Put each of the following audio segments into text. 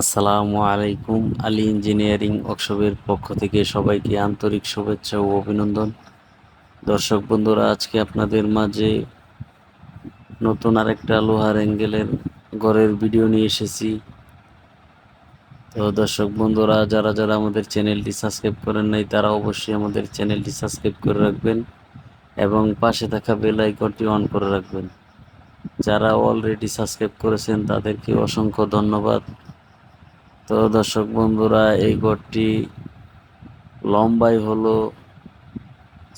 আসসালামু আলাইকুম, আলী ইঞ্জিনিয়ারিং ওয়ার্কশপের পক্ষ থেকে সবাইকে আন্তরিক শুভেচ্ছা ও অভিনন্দন। দর্শক বন্ধুরা, আজকে আপনাদের মাঝে নতুন আরেকটা লোহার অ্যাঙ্গেলের ঘরের ভিডিও নিয়ে এসেছি। তো দর্শক বন্ধুরা, যারা যারা আমাদের চ্যানেলটি সাবস্ক্রাইব করেন নাই, তারা অবশ্যই আমাদের চ্যানেলটি সাবস্ক্রাইব করে রাখবেন এবং পাশে থাকা বেল আইকনটি অন করে রাখবেন। যারা অলরেডি সাবস্ক্রাইব করেছেন, তাদেরকে অসংখ্য ধন্যবাদ। তো দর্শক বন্ধুরা, এই ঘরটি লম্বাই হলো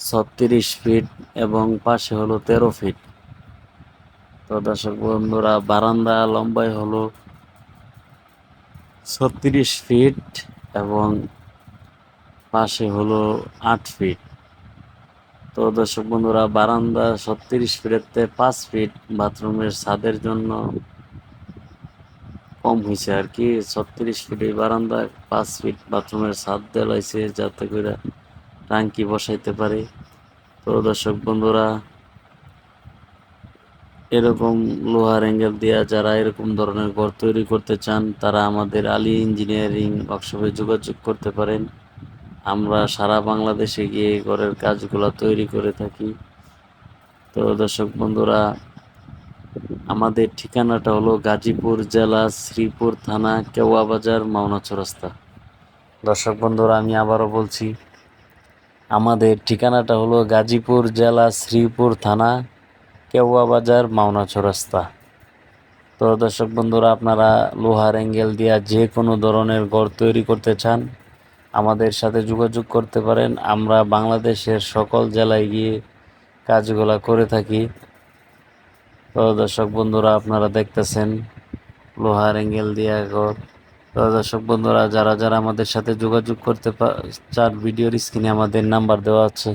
ছত্রিশ ফিট এবং পাশে হলো তেরো ফিট। তো দর্শক বন্ধুরা, বারান্দা লম্বাই হলো ছত্রিশ ফিট এবং পাশে হলো আট ফিট। তো দর্শক বন্ধুরা, বারান্দা ছত্রিশ ফিটেতে পাঁচ ফিট, বাথরুমের ছাদের জন্য কম হয়েছে আর কি, ছত্রিশ ফিট বারান্দা পাঁচ ফিট বাথরুমের ছাদ দেওয়াইছে যাতে করে টাঙ্কি বসাইতে পারে। তো দর্শক বন্ধুরা, এরকম লোহার অ্যাঙ্গেল দেওয়া যারা এরকম ধরনের ঘর তৈরি করতে চান, তারা আমাদের আলী ইঞ্জিনিয়ারিং ওয়ার্কশপে যোগাযোগ করতে পারেন। আমরা সারা বাংলাদেশে গিয়ে ঘরের কাজগুলো তৈরি করে থাকি। তো দর্শক বন্ধুরা আমাদের ঠিকানাটা হলো গাজীপুর জেলা শ্রীপুর থানা কেওয়া বাজার মাওনা চৌরাস্তা। দর্শক বন্ধুরা, আমি আবারও বলছি, আমাদের ঠিকানাটা হলো গাজীপুর জেলা শ্রীপুর থানা কেওয়া বাজার মাওনা চৌরাস্তা। তো দর্শক বন্ধুরা, আপনারা লোহার অ্যাঙ্গেল দিয়া যে কোনো ধরনের ঘর তৈরি করতে চান, আমাদের সাথে যোগাযোগ করতে পারেন। আমরা বাংলাদেশের সকল জেলায় গিয়ে কাজগুলা করে থাকি। তো দর্শক বন্ধুরা, আপনারা দেখতেছেন লোহার অ্যাঙ্গেল দিয়া ঘর তো দর্শক বন্ধুরা, যারা যারা আমাদের সাথে যোগাযোগ করতে চার ভিডিওর স্ক্রিনে আমাদের নাম্বার দেওয়া আছে।